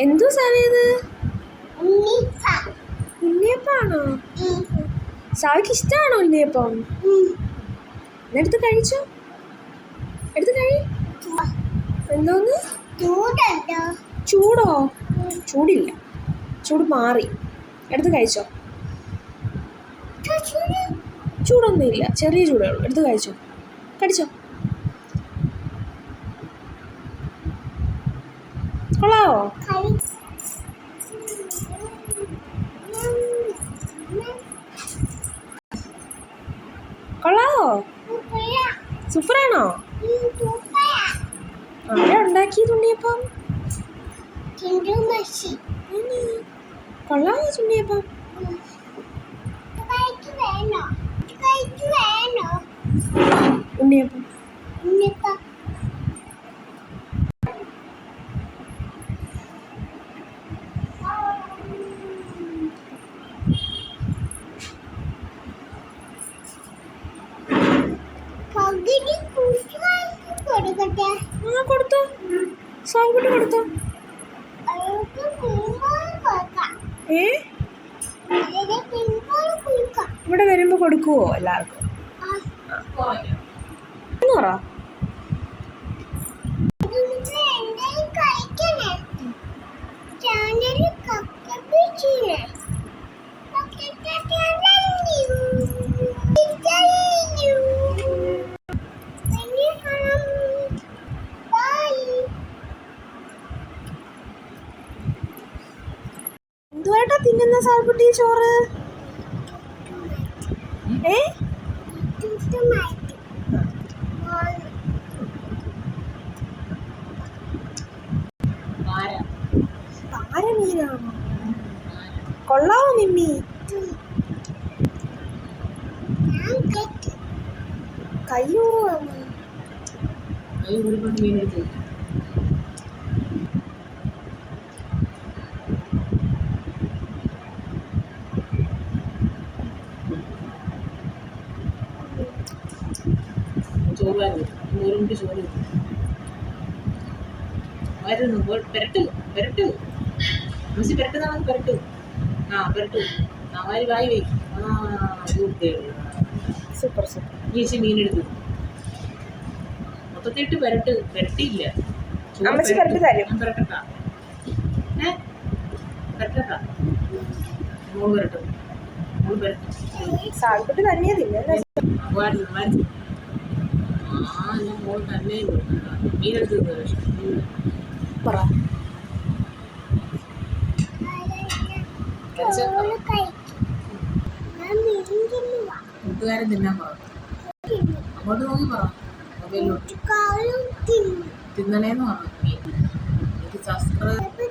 എന്തോ ഉണ്ണിപ്പ. ഉണ്ണിയപ്പാണോ. സാവിക്ക് ഇഷ്ടമാണോ ഉണ്ണിയപ്പം? എന്നെടുത്ത് കഴിച്ചു. എടുത്ത് കഴി. എന്തോന്ന്? ചൂടോ? ചൂടില്ല. ചൂട് മാറി. എടുത്ത് കഴിച്ചോ. ചൂടൊന്നും ചൂടൊന്നുമില്ല. ചെറിയ ചൂടേ ഉള്ളൂ. എടുത്ത് കഴിച്ചോ. കടിച്ചോ. കൊള്ളാവോ. കൊള്ളാവോ സൂപ്പറാണോ. ആരാ ഉണ്ടാക്കിയത് ഉണ്ണിയപ്പം ചിണ്ടുമച്ചി. ആണ്. കൊള്ളാവോ ഉണ്ണിയപ്പം കൊടുത്തോ. കൊടുത്തോ. ഏ? ഇവിടെ വരുമ്പോ കൊടുക്കുവോ എല്ലാവർക്കും? പറ. എന്തുവായിട്ടാ തിന്നുന്ന സാൽക്കുട്ടി ചോറ്? ഏ? കൊള്ളാവോ നിമ്മി? കയ്യൂറുവാണ് ചോറ് വാരി നൂറുണ്ട് ചോറ് വരുന്നു പെരട്ടു പെരട്ടു. മിസ്സി പെരട്ടുന്ന പെരട്ടു. ആ പെരട്ടു. ആ വാരി വായി വൈ. ആ സൂപ്പർ സൂപ്പർ. വീശി മീനെടുത്തു മൊത്തത്തിട്ട് പെരട്ട് പെരട്ടിയില്ല. പെരട്ടട്ടാ. ഏ? പെരട്ടട്ടാ. മോൾ പെരട്ടും. മോൾ പെരട്ടും. സാവുകുട്ടി തന്നെ കൂട്ടുകാരൻ തിന്നാൻ പറ. അങ്ങോട്ട് നോക്കി പറ തിന്നണേന്ന് പറഞ്ഞു എനിക്ക് സബ്സ്ക്രൈബ്